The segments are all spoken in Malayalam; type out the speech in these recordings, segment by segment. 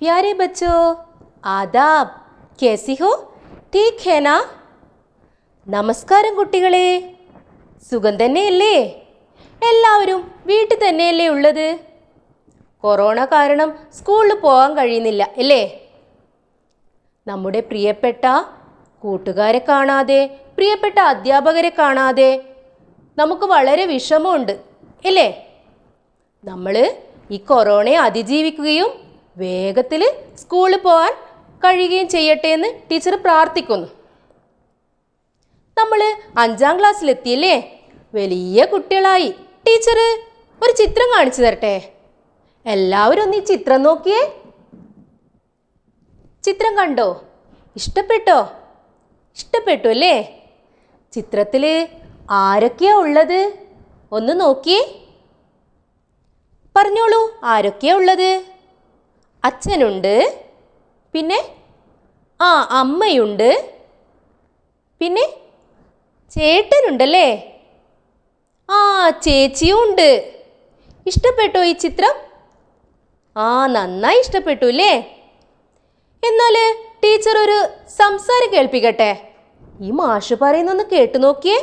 प्यारे बच्चों आदाब कैसी हो ठीक है ना നമസ്കാരം കുട്ടികളെ സുഖം തന്നെയല്ലേ എല്ലാവരും വീട്ടിൽ തന്നെയല്ലേ ഉള്ളത് കൊറോണ കാരണം സ്കൂളിൽ പോകാൻ കഴിയുന്നില്ല അല്ലേ നമ്മുടെ പ്രിയപ്പെട്ട കൂട്ടുകാരെ കാണാതെ പ്രിയപ്പെട്ട അധ്യാപകരെ കാണാതെ നമുക്ക് വളരെ വിഷമമുണ്ട് അല്ലേ നമ്മൾ ഈ കൊറോണയെ അതിജീവിക്കുകയും വേഗത്തിൽ സ്കൂളിൽ പോകാൻ കഴിയുകയും ചെയ്യട്ടെ എന്ന് ടീച്ചർ പ്രാർത്ഥിക്കുന്നു. നമ്മൾ അഞ്ചാം ക്ലാസ്സിലെത്തിയല്ലേ? വലിയ കുട്ടികളായി. ടീച്ചർ ഒരു ചിത്രം കാണിച്ചു തരട്ടെ? എല്ലാവരും ഒന്ന് ഈ ചിത്രം നോക്കിയേ. ചിത്രം കണ്ടോ? ഇഷ്ടപ്പെട്ടോ? ഇഷ്ടപ്പെട്ടു അല്ലേ? ചിത്രത്തിൽ ആരൊക്കെയാ ഉള്ളത്? ഒന്ന് നോക്കിയേ. പറഞ്ഞോളൂ ആരൊക്കെയാ ഉള്ളത്? അച്ഛനുണ്ട് പിന്നെ ആ അമ്മയുണ്ട് പിന്നെ ചേട്ടനുണ്ടല്ലേ ആ ചേച്ചിയും ഉണ്ട് ഇഷ്ടപ്പെട്ടോ ഈ ചിത്രം ആ നന്നായി ഇഷ്ടപ്പെട്ടു അല്ലേ എന്നാൽ ടീച്ചർ ഒരു സംസാരം കേൾപ്പിക്കട്ടെ ഈ മാഷ് പറയുന്നൊന്ന് കേട്ടു നോക്കിയേ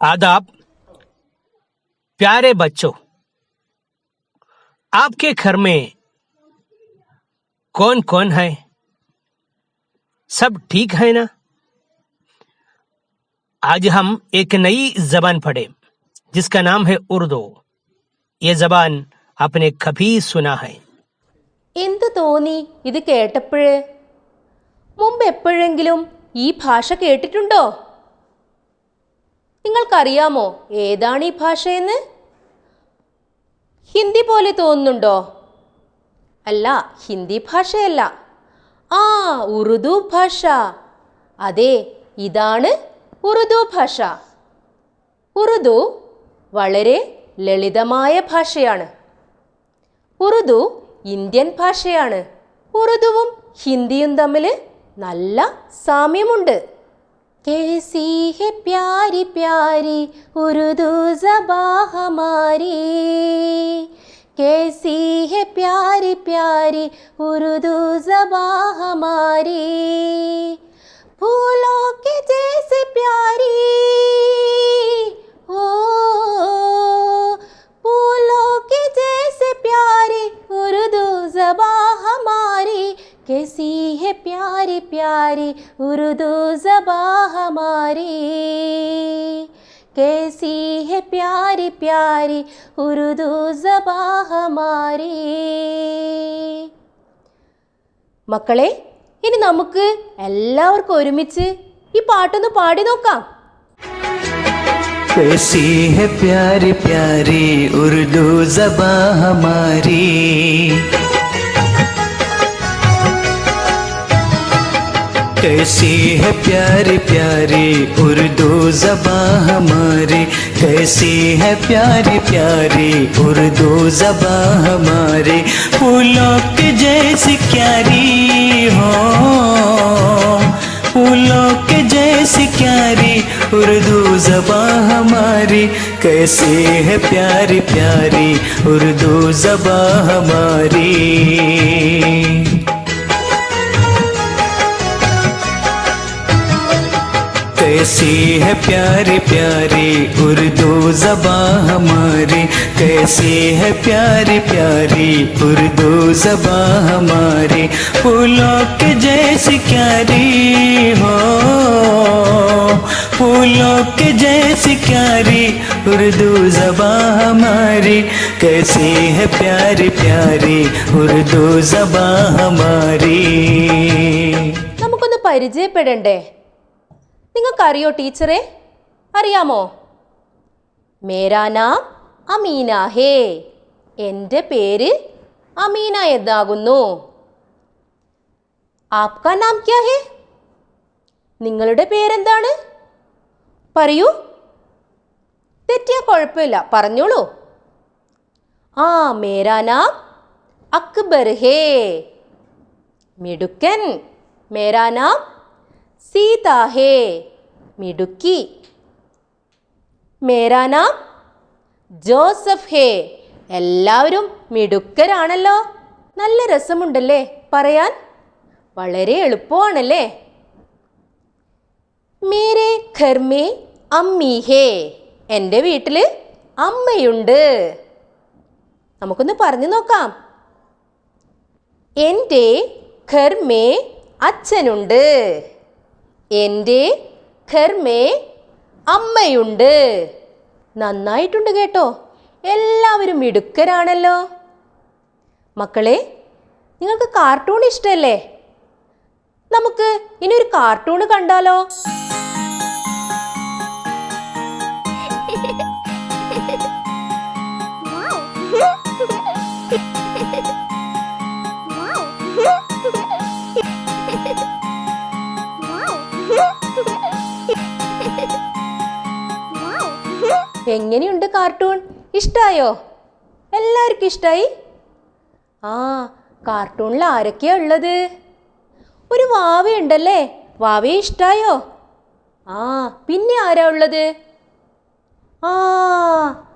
आदाब प्यारे बच्चों आपके घर में कौन कौन है सब ठीक है ना आज हम एक नई जबान पढ़े जिसका नाम है उर्दू ये जबान आपने कभी सुना है എന്ത് തോന്നി ഇത് കേട്ടപ്പോഴ് മുമ്പ് എപ്പോഴെങ്കിലും ഈ ഭാഷ കേട്ടിട്ടുണ്ടോ നിങ്ങൾക്കറിയാമോ ഏതാണ് ഈ ഭാഷയെന്ന് ഹിന്ദി പോലെ തോന്നുന്നുണ്ടോ അല്ല ഹിന്ദി ഭാഷയല്ല ആ ഉറുദു ഭാഷ അതെ ഇതാണ് ഉറുദു ഭാഷ ഉറുദു വളരെ ലളിതമായ ഭാഷയാണ് ഉറുദു ഇന്ത്യൻ ഭാഷയാണ് ഉറുദുവും ഹിന്ദിയും തമ്മിൽ നല്ല സാമ്യമുണ്ട് कैसी है प्यारी प्यारी उर्दू जबा हमारी कैसी है प्यारी प्यारी उर्दू जबा हमारी। फूलों के जैसे प्यारी। ओ, फूलों के जैसे प्यारी उर्दू जबा हमारी। कैसी है प्यारी प्यारी उर्दू जबा हमारी। कैसी है प्यारी प्यारी उर्दू जबा हमारी മക്കളെ ഇനി നമുക്ക് എല്ലാവർക്കും ഒരുമിച്ച് ഈ പാട്ടൊന്ന് പാടി നോക്കാം कैसी है प्यारी प्यारी उर्दू जबा हमारी कैसी है प्यारी प्यारी उर्दू जबा हमारी? कैसी है प्यारी प्यारी उर्दू जबा हमारी? फूलों के जैसी क्यारी हो। फूलों के जैसी क्यारी उर्दू जबा हमारी। कैसी है प्यारी प्यारी उर्दू जबा हमारी? कैसी है प्यारी प्यारी उर्दू जबा हमारी कैसी है प्यारी प्यारी उर्दू जबा हमारी फूलों के जैसी क्यारी हो फूलों के जैसी क्यारी उर्दू जबा हमारी कैसी है प्यारी प्यारी उर्दू जबा हमारी നമുക്കൊന്ന് പരിചയപ്പെടണ്ടേ നിങ്ങൾക്കറിയോ ടീച്ചറെ? അറിയാമോ? മേരാ അമീന ഹേ എന്റെ പേര് അമീന എന്നാകുന്നു. ആപ്കാ നാം ക്യാ ഹേ? നിങ്ങളുടെ പേരെന്താണ്? പറയൂ. തെറ്റിയാ കുഴപ്പമില്ല പറഞ്ഞോളൂ. ആ മേരാ നാം അക്ബർ ഹേ. മിടുക്കൻ മേരാ നാം സീത ഹേ മിടുക്കി. മേരാ ജോസഫ് ഹേ എല്ലാവരും മിടുക്കരാണല്ലോ. നല്ല രസമുണ്ടല്ലേ പറയാൻ? വളരെ എളുപ്പമാണല്ലേ? മേരെ ഖർമേ അമ്മി ഹേ എന്റെ വീട്ടിൽ അമ്മയുണ്ട്. നമുക്കൊന്ന് പറഞ്ഞു നോക്കാം. എന്റെ ഖർമേ അച്ഛനുണ്ട്. എന്റെ ഖർമേ അമ്മയുണ്ട്. നന്നായിട്ടുണ്ട് കേട്ടോ. എല്ലാവരും മിടുക്കരാണല്ലോ. മക്കളെ നിങ്ങൾക്ക് കാർട്ടൂൺ ഇഷ്ടമല്ലേ നമുക്ക് ഇനി ഒരു കാർട്ടൂൺ കണ്ടാലോ? എങ്ങനെയുണ്ട് കാർട്ടൂൺ? ഇഷ്ടായോ? എല്ലാവർക്കും ഇഷ്ടായി? ആ കാർട്ടൂണിൽ ആരൊക്കെയാ ഉള്ളത്? ഒരു വാവയുണ്ടല്ലേ? വാവയെ ഇഷ്ടായോ? ആ പിന്നെ ആരാ ഉള്ളത്? ആ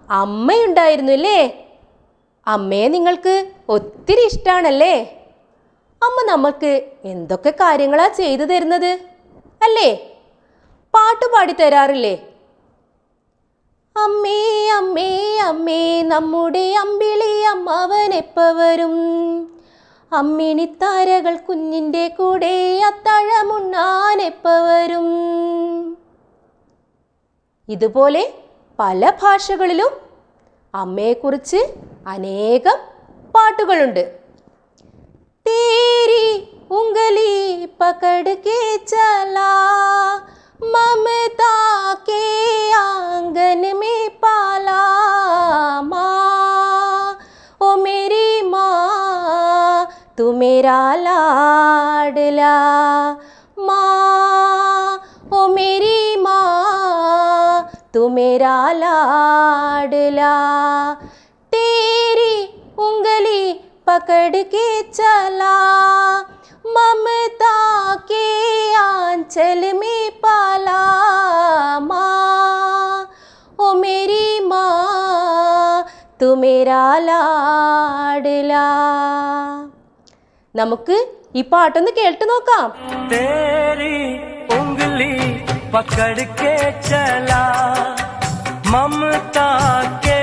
അമ്മയുണ്ടായിരുന്നു അല്ലേ അമ്മയെ നിങ്ങൾക്ക് ഒത്തിരി ഇഷ്ടമാണല്ലേ അമ്മ നമ്മൾക്ക് എന്തൊക്കെ കാര്യങ്ങളാ ചെയ്തു തരുന്നത്? അല്ലേ? പാട്ട് പാടി തരാറില്ലേ അമ്മേ അമ്മേ അമ്മേ നമ്മുടെ അമ്പിളി അമ്മാവനെപ്പവരും അമ്മിണിത്താരകൾ കുഞ്ഞിന്റെ കൂടെ അത്താഴമുണ്ണാനെപ്പവരും ഇതുപോലെ പല ഭാഷകളിലും അമ്മയെക്കുറിച്ച് അനേകം പാട്ടുകളുണ്ട്. തേരി ഉങ്കലി പകട് കേച്ചലാ ममता के आँगन में पाला माँ। ओ मेरी माँ, तू मेरा लाडला माँ। ओ मेरी माँ, तू मेरा लाडला। तेरी उंगली पकड़ के चला ममता के आंचल में पाला माँ ओ मेरी माँ तू मेरा लाडला നമുക്ക് ഈ പാട്ടൊന്ന് കേട്ടു നോക്കാം तेरी उंगली पकड़ के चला ममता के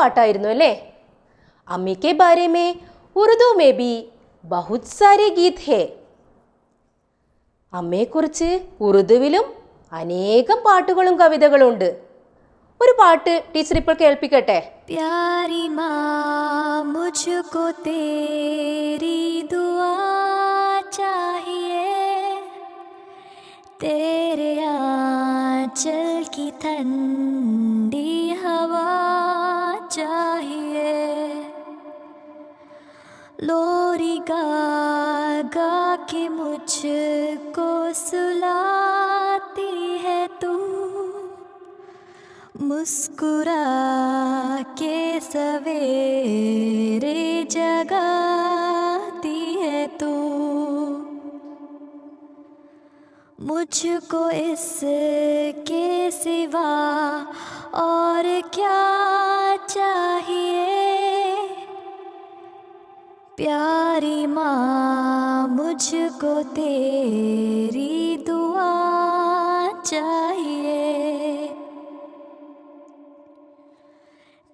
പാട്ടായിരുന്നു അല്ലേ? അമ്മിക്ക് ബാരേമേ ഉറുദു മേ ബി ബഹുത് സാരെ ഗീത് ഹേ. അമ്മയെക്കുറിച്ച് ഉറുദുവിലും അനേകം പാട്ടുകളും കവിതകളും ഉണ്ട് ഒരു പാട്ട് ടീച്ചർ ഇപ്പോൾ കേൾപ്പിക്കട്ടെ? പ്യാരി മാ മുജ്കോ തേരി കി തൻ चाहिए। लोरी गा गा के मुझको सुलाती है तू। मुस्कुरा के सवेरे जगाती है तू। मुझको इसके सिवा और क्या प्यारी माँ, मुझको तेरी दुआ चाहिए।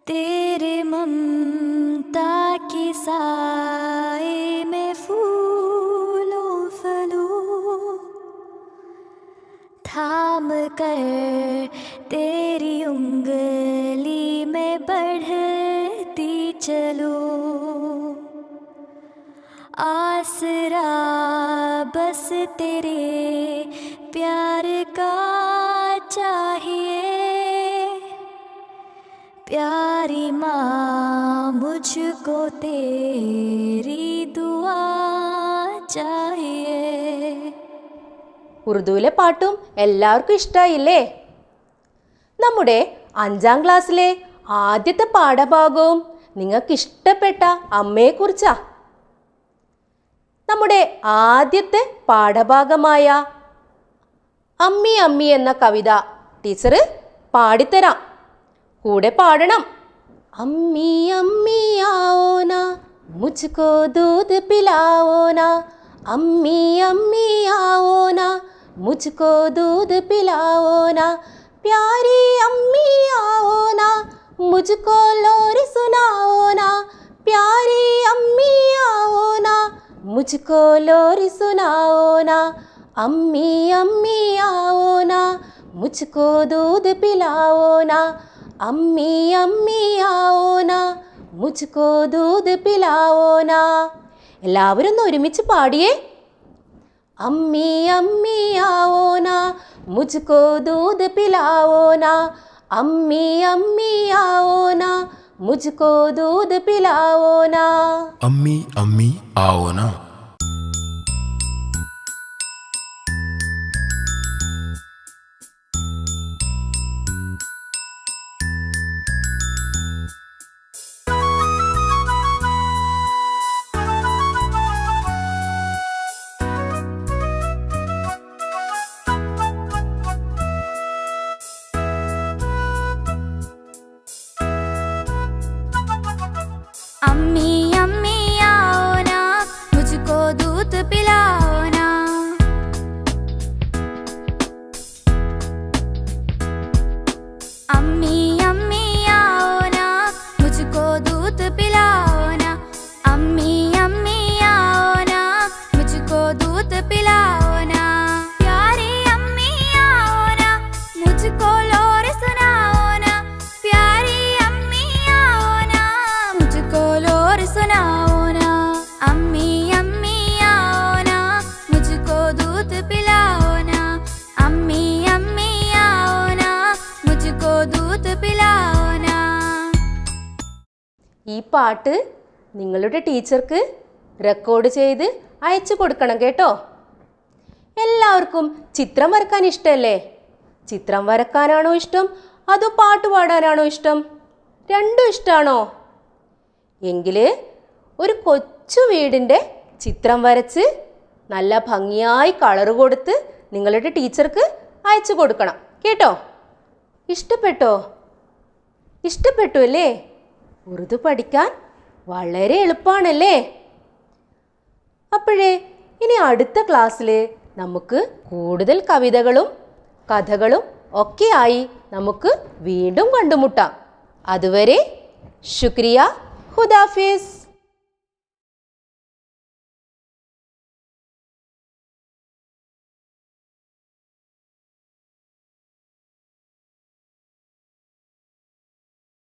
तेरे ममता की साए में फूलों फलूं। थाम कर तेरी उंगली में बढ़ती चलूँ। आसरा बस तेरे प्यार का चाहिए प्यारी माँ मुझको तेरी दुआ चाहिए ഉറുദുവിലെ പാട്ടും എല്ലാവർക്കും ഇഷ്ടമായില്ലേ നമ്മുടെ അഞ്ചാം ക്ലാസ്സിലെ ആദ്യത്തെ പാഠഭാഗവും നിങ്ങൾക്ക് ഇഷ്ടപ്പെട്ട അമ്മയെക്കുറിച്ചാ നമ്മുടെ ആദ്യത്തെ പാഠഭാഗമായ അമ്മി അമ്മി എന്ന കവിത ടീച്ചർ പാടിത്തരാം. കൂടെ പാടണം. അമ്മി അമ്മി ആവോന മുജ്കോ ദൂത് പിലാവോന. അമ്മി അമ്മി ആവോന മുജ്കോ ദൂത് പിലാവോന. പ്യാരി അമ്മി ആവോന മുജ്കോ ലോറി സുനാവോന. പ്യാരി അമ്മി ആവോന सुनाओ ना प्यारी अम्मी आओ ना मुझको लोरी सुनाओ ना अम्मी अम्मी आओ ना मुझको दूध पिलाओ ना अम्मी अम्मी आओ ना മുജ്കോ ദൂത് പിലാവോന എല്ലാവരും ഒന്ന് ഒരുമിച്ച് പാടിയേ അമ്മി അമ്മി ആവോന മുജ്കോ ദൂത് പിലാവോന അമ്മി അമ്മി ആവോന मुझको दूध पिलाओ ना अम्मी अम्मी आओ ना I'm. ഈ പാട്ട് നിങ്ങളുടെ ടീച്ചർക്ക് റെക്കോർഡ് ചെയ്ത് അയച്ചു കൊടുക്കണം കേട്ടോ. എല്ലാവർക്കും ചിത്രം വരക്കാൻ ഇഷ്ടമല്ലേ ചിത്രം വരക്കാനാണോ ഇഷ്ടം? അതോ പാട്ട് പാടാനാണോ ഇഷ്ടം? രണ്ടും ഇഷ്ടമാണോ എങ്കിൽ ഒരു കൊച്ചു വീടിന്റെ ചിത്രം വരച്ച് നല്ല ഭംഗിയായി കളർ കൊടുത്ത് നിങ്ങളുടെ ടീച്ചർക്ക് അയച്ചു കൊടുക്കണം. കേട്ടോ? ഇഷ്ടപ്പെട്ടോ? ഇഷ്ടപ്പെട്ടു അല്ലേ? ഉറുദു പഠിക്കാൻ വളരെ എളുപ്പമാണല്ലേ അപ്പോഴേ ഇനി അടുത്ത ക്ലാസ്സിൽ നമുക്ക് കൂടുതൽ കവിതകളും കഥകളും ഒക്കെയായി നമുക്ക് വീണ്ടും കണ്ടുമുട്ടാം. അതുവരെ ശുക്രിയ ഹുദാഫിസ്